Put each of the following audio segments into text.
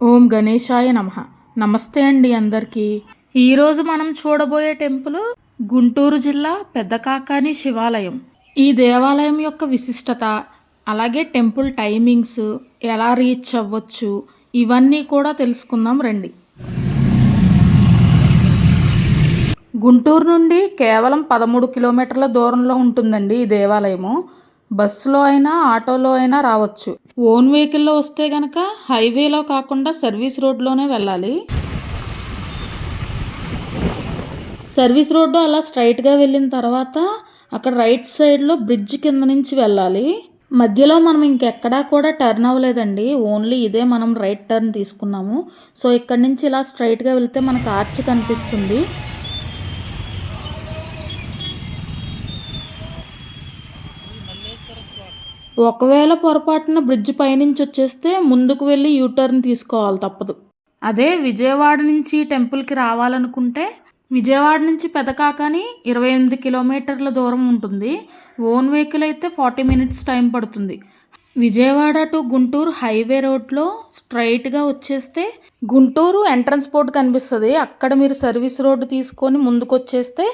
ఓం గణేశాయ నమ. నమస్తే అండి అందరికీ. ఈరోజు మనం చూడబోయే టెంపుల్ గుంటూరు జిల్లా పెద్దకాకాని శివాలయం. ఈ దేవాలయం యొక్క విశిష్టత అలాగే టెంపుల్ టైమింగ్స్ ఎలా రీచ్ అవ్వచ్చు ఇవన్నీ కూడా తెలుసుకుందాం రండి. గుంటూరు నుండి కేవలం పదమూడు కిలోమీటర్ల దూరంలో ఉంటుందండి ఈ దేవాలయము. బస్సులో అయినా ఆటోలో అయినా రావచ్చు. ఓన్ వెహికల్లో వస్తే గనక హైవేలో కాకుండా సర్వీస్ రోడ్లోనే వెళ్ళాలి. సర్వీస్ రోడ్డు అలా స్ట్రైట్గా వెళ్ళిన తర్వాత అక్కడ రైట్ సైడ్లో బ్రిడ్జ్ కింద నుంచి వెళ్ళాలి. మధ్యలో మనం ఇంకెక్కడా కూడా టర్న్ అవ్వలేదండి. ఓన్లీ ఇదే మనం రైట్ టర్న్ తీసుకున్నాము. సో ఇక్కడ నుంచి ఇలా స్ట్రైట్గా వెళ్తే మనకు ఆర్చ్ కనిపిస్తుంది. ఒకవేళ పొరపాటున బ్రిడ్జ్ పైనుంచి వచ్చేస్తే ముందుకు వెళ్ళి యూటర్న్ తీసుకోవాలి తప్పదు. అదే విజయవాడ నుంచి టెంపుల్కి రావాలనుకుంటే విజయవాడ నుంచి పెదకాకని ఇరవై ఎనిమిది కిలోమీటర్ల దూరం ఉంటుంది. ఓన్ వెహికల్ అయితే ఫార్టీ మినిట్స్ టైం పడుతుంది. విజయవాడ టు గుంటూరు హైవే రోడ్లో స్ట్రైట్గా వచ్చేస్తే గుంటూరు ఎంట్రన్స్ పోర్ట్ కనిపిస్తుంది. అక్కడ మీరు సర్వీస్ రోడ్డు తీసుకొని ముందుకు వచ్చేస్తే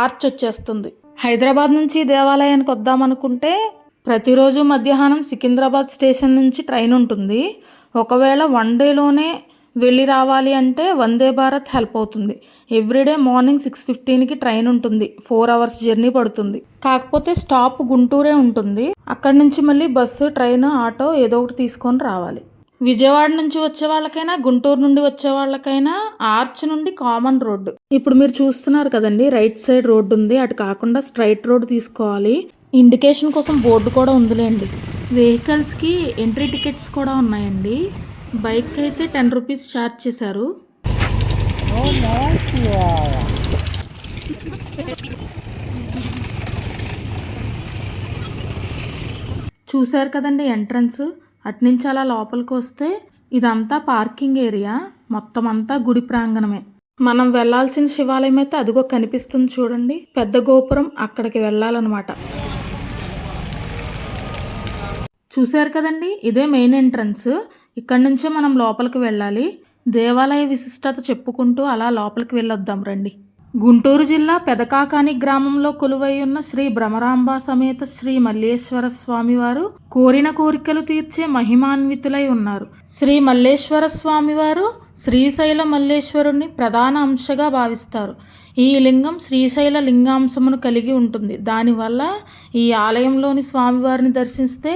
ఆర్చ్ వచ్చేస్తుంది. హైదరాబాద్ నుంచి దేవాలయానికి వద్దామనుకుంటే ప్రతిరోజు మధ్యాహ్నం సికింద్రాబాద్ స్టేషన్ నుంచి ట్రైన్ ఉంటుంది. ఒకవేళ వన్ డేలోనే వెళ్ళి రావాలి అంటే వందే భారత్ హెల్ప్ అవుతుంది. ఎవ్రీడే మార్నింగ్ సిక్స్ ఫిఫ్టీన్కి ట్రైన్ ఉంటుంది. ఫోర్ అవర్స్ జర్నీ పడుతుంది. కాకపోతే స్టాప్ గుంటూరే ఉంటుంది. అక్కడి నుంచి మళ్ళీ బస్సు ట్రైన్ ఆటో ఏదో ఒకటి తీసుకొని రావాలి. విజయవాడ నుంచి వచ్చే వాళ్ళకైనా గుంటూరు నుండి వచ్చే వాళ్ళకైనా ఆర్చ్ నుండి కామన్ రోడ్డు. ఇప్పుడు మీరు చూస్తున్నారు కదండి రైట్ సైడ్ రోడ్డు ఉంది. అటు కాకుండా స్ట్రైట్ రోడ్ తీసుకోవాలి. ఇండికేషన్ కోసం బోర్డు కూడా ఉందిలేండి. వెహికల్స్కి ఎంట్రీ టికెట్స్ కూడా ఉన్నాయండి. బైక్ అయితే టెన్ రూపీస్ ఛార్జ్ చేశారు. చూశారు కదండి ఎంట్రన్స్. అట్నుంచి అలా లోపలికి వస్తే ఇదంతా పార్కింగ్ ఏరియా. మొత్తం అంతా గుడి ప్రాంగణమే. మనం వెళ్ళాల్సిన శివాలయం అయితే అదిగో కనిపిస్తుంది చూడండి. పెద్ద గోపురం అక్కడికి వెళ్ళాలన్నమాట చూశారు కదండి? ఇదే మెయిన్ ఎంట్రన్స్. ఇక్కడ నుంచే మనం లోపలికి వెళ్ళాలి. దేవాలయ విశిష్టత చెప్పుకుంటూ అలా లోపలికి వెళ్ళొద్దాం రండి. గుంటూరు జిల్లా పెదకాకాని గ్రామంలో కొలువై ఉన్న శ్రీ భ్రమరాంబ సమేత శ్రీ మల్లేశ్వర స్వామివారు కోరిన కోరికలు తీర్చే మహిమాన్వితులై ఉన్నారు. శ్రీ మల్లేశ్వర స్వామివారు శ్రీశైల మల్లేశ్వరుని ప్రధాన అంశగా భావిస్తారు. ఈ లింగం శ్రీశైల లింగాంశమును కలిగి ఉంటుంది. దానివల్ల ఈ ఆలయంలోని స్వామివారిని దర్శిస్తే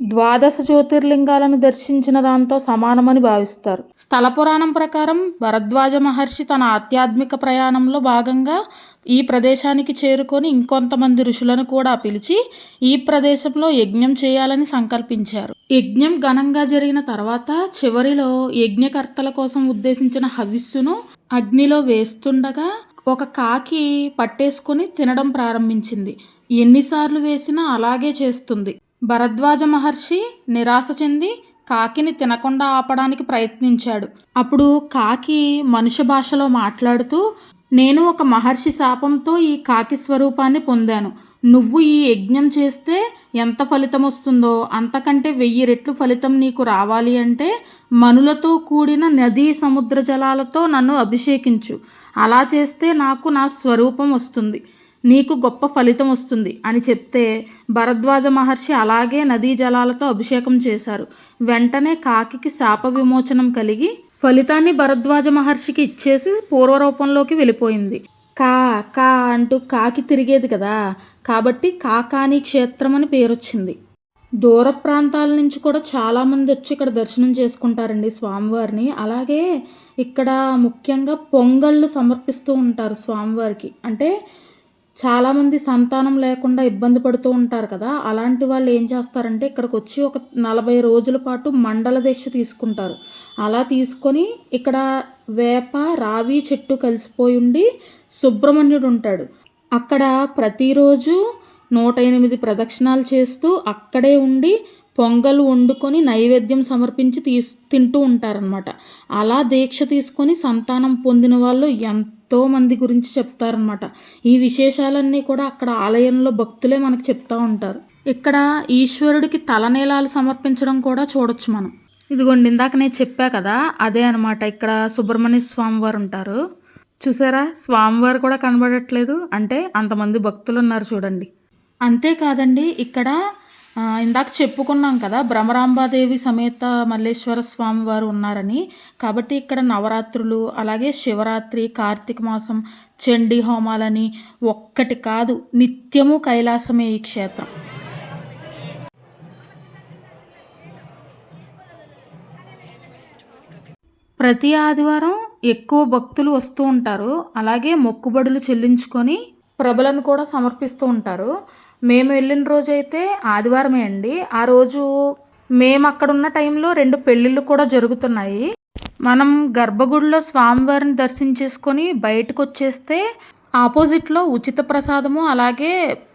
ద్వాదశ జ్యోతిర్లింగాలను దర్శించిన దాంతో సమానమని భావిస్తారు. స్థల పురాణం ప్రకారం భరద్వాజ మహర్షి తన ఆధ్యాత్మిక ప్రయాణంలో భాగంగా ఈ ప్రదేశానికి చేరుకొని ఇంకొంతమంది ఋషులను కూడా పిలిచి ఈ ప్రదేశంలో యజ్ఞం చేయాలని సంకల్పించారు. యజ్ఞం ఘనంగా జరిగిన తర్వాత చివరిలో యజ్ఞకర్తల కోసం ఉద్దేశించిన హవిస్సును అగ్నిలో వేస్తుండగా ఒక కాకి పట్టేసుకొని తినడం ప్రారంభించింది. ఎన్నిసార్లు వేసినా అలాగే చేస్తుంది. భరద్వాజ మహర్షి నిరాశ చెంది కాకిని తినకుండా ఆపడానికి ప్రయత్నించాడు. అప్పుడు కాకి మనుష్య భాషలో మాట్లాడుతూ నేను ఒక మహర్షి శాపంతో ఈ కాకి స్వరూపాన్ని పొందాను. నువ్వు ఈ యజ్ఞం చేస్తే ఎంత ఫలితం వస్తుందో అంతకంటే వెయ్యి రెట్లు ఫలితం నీకు రావాలి అంటే మనులతో కూడిన నదీ సముద్ర జలాలతో నన్ను అభిషేకించు. అలా చేస్తే నాకు నా స్వరూపం వస్తుంది. నీకు గొప్ప ఫలితం వస్తుంది అని చెప్తే భరద్వాజ మహర్షి అలాగే నదీ జలాలతో అభిషేకం చేశారు. వెంటనే కాకికి శాప విమోచనం కలిగి ఫలితాన్ని భరద్వాజ మహర్షికి ఇచ్చేసి పూర్వరూపంలోకి వెళ్ళిపోయింది. కా కా అంటూ కాకి తిరిగేది కదా. కాబట్టి కాకాని క్షేత్రం అని పేరొచ్చింది. దూర ప్రాంతాల నుంచి కూడా చాలామంది వచ్చి ఇక్కడ దర్శనం చేసుకుంటారండి స్వామివారిని. అలాగే ఇక్కడ ముఖ్యంగా పొంగళ్ళు సమర్పిస్తూ ఉంటారు స్వామివారికి. అంటే చాలామంది సంతానం లేకుండా ఇబ్బంది పడుతూ ఉంటారు కదా అలాంటి వాళ్ళు ఏం చేస్తారంటే ఇక్కడికి వచ్చి ఒక నలభై రోజుల పాటు మండల దీక్ష తీసుకుంటారు. అలా తీసుకొని ఇక్కడ వేప రావి చెట్టు కలిసిపోయి ఉండి సుబ్రహ్మణ్యుడు ఉంటాడు. అక్కడ ప్రతిరోజు నూట ఎనిమిది ప్రదక్షిణాలు చేస్తూ అక్కడే ఉండి పొంగల్ వండుకొని నైవేద్యం సమర్పించి తీస్ తింటూ ఉంటారనమాట అలా దీక్ష తీసుకొని సంతానం పొందిన వాళ్ళు ఎంతో మంది గురించి చెప్తారనమాట ఈ విశేషాలన్నీ కూడా అక్కడ ఆలయంలో భక్తులే మనకు చెప్తూ ఉంటారు. ఇక్కడ ఈశ్వరుడికి తలనీలాలు సమర్పించడం కూడా చూడొచ్చు మనం. ఇదిగోండి ఇందాక నేను చెప్పా కదా అదే అనమాట ఇక్కడ సుబ్రహ్మణ్య స్వామి వారు ఉంటారు. చూసారా? స్వామివారు కూడా కనబడట్లేదు. అంటే అంతమంది భక్తులు ఉన్నారు చూడండి. అంతేకాదండి ఇక్కడ ఇందాక చెప్పుకున్నాం కదా భ్రమరాంబాదేవి సమేత మల్లేశ్వర స్వామి వారు ఉన్నారని. కాబట్టి ఇక్కడ నవరాత్రులు అలాగే శివరాత్రి కార్తీక మాసం చండీ హోమాలని ఒక్కటి కాదు నిత్యము కైలాసమే ఈ క్షేత్రం. ప్రతి ఆదివారం ఎక్కువ భక్తులు వస్తూ ఉంటారు అలాగే మొక్కుబడులు చెల్లించుకొని ప్రభలను కూడా సమర్పిస్తూ ఉంటారు. మేము వెళ్ళిన రోజు అయితే ఆదివారమే అండి. ఆ రోజు మేము అక్కడ ఉన్న టైంలో రెండు పెళ్ళిళ్ళు కూడా జరుగుతున్నాయి. మనం గర్భగుడిలో స్వామివారిని దర్శించేసుకొని బయటకు వచ్చేస్తే ఆపోజిట్లో ఉచిత ప్రసాదము అలాగే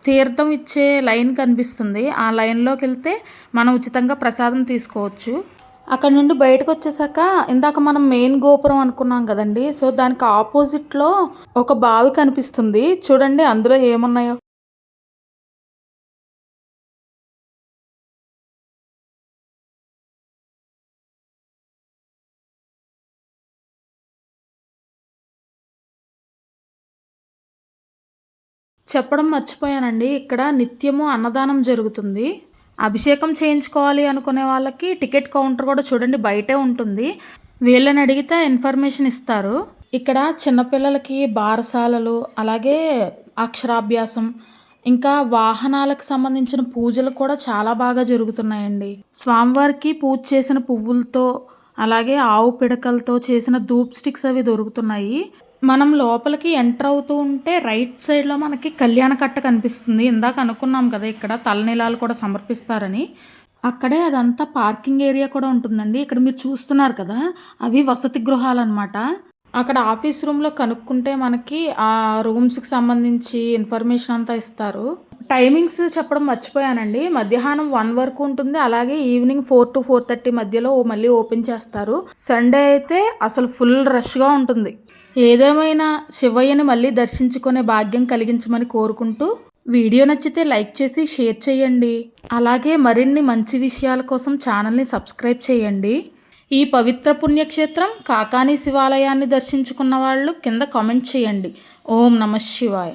తీర్థం ఇచ్చే లైన్ కనిపిస్తుంది. ఆ లైన్లోకి వెళ్తే మనం ఉచితంగా ప్రసాదం తీసుకోవచ్చు. అక్కడ నుండి బయటకు వచ్చేసాక ఇందాక మనం మెయిన్ గోపురం అనుకున్నాం కదండి. సో దానికి ఆపోజిట్లో ఒక బావి కనిపిస్తుంది. చూడండి అందులో ఏమున్నాయో. చెప్పడం మర్చిపోయానండి. ఇక్కడ నిత్యము అన్నదానం జరుగుతుంది. అభిషేకం చేయించుకోవాలి అనుకునే వాళ్ళకి టికెట్ కౌంటర్ కూడా చూడండి బయటే ఉంటుంది. వీళ్ళని అడిగితే ఇన్ఫర్మేషన్ ఇస్తారు. ఇక్కడ చిన్నపిల్లలకి బారసాలలు అలాగే అక్షరాభ్యాసం ఇంకా వాహనాలకు సంబంధించిన పూజలు కూడా చాలా బాగా జరుగుతున్నాయండి. స్వామివారికి పూజ చేసిన పువ్వులతో అలాగే ఆవు పిడకలతో చేసిన ధూప్ స్టిక్స్ అవి దొరుకుతున్నాయి. మనం లోపలికి ఎంటర్ అవుతూ ఉంటే రైట్ సైడ్లో మనకి కళ్యాణ కట్ట కనిపిస్తుంది. ఇందాక అనుకున్నాం కదా ఇక్కడ తలనీలాలు కూడా సమర్పిస్తారని. అక్కడే అదంతా పార్కింగ్ ఏరియా కూడా ఉంటుందండి. ఇక్కడ మీరు చూస్తున్నారు కదా అవి వసతి గృహాలు అనమాట అక్కడ ఆఫీస్ రూమ్లో కనుక్కుంటే మనకి ఆ రూమ్స్కి సంబంధించి ఇన్ఫర్మేషన్ అంతా ఇస్తారు. టైమింగ్స్ చెప్పడం మర్చిపోయానండి. మధ్యాహ్నం వన్ వరకు ఉంటుంది. అలాగే evening four to four thirty మధ్యలో మళ్ళీ ఓపెన్ చేస్తారు. సండే అయితే అసలు ఫుల్ రష్గా ఉంటుంది. ఏదేమైనా శివయ్యని మళ్ళీ దర్శించుకునే భాగ్యం కలిగించమని కోరుకుంటూ వీడియో నచ్చితే లైక్ చేసి షేర్ చేయండి. అలాగే మరిన్ని మంచి విషయాల కోసం ఛానల్ని సబ్స్క్రైబ్ చేయండి. ఈ పవిత్ర పుణ్యక్షేత్రం కాకాని శివాలయాన్ని దర్శించుకున్న వాళ్ళు కింద కామెంట్ చేయండి. ఓం నమ శివాయ.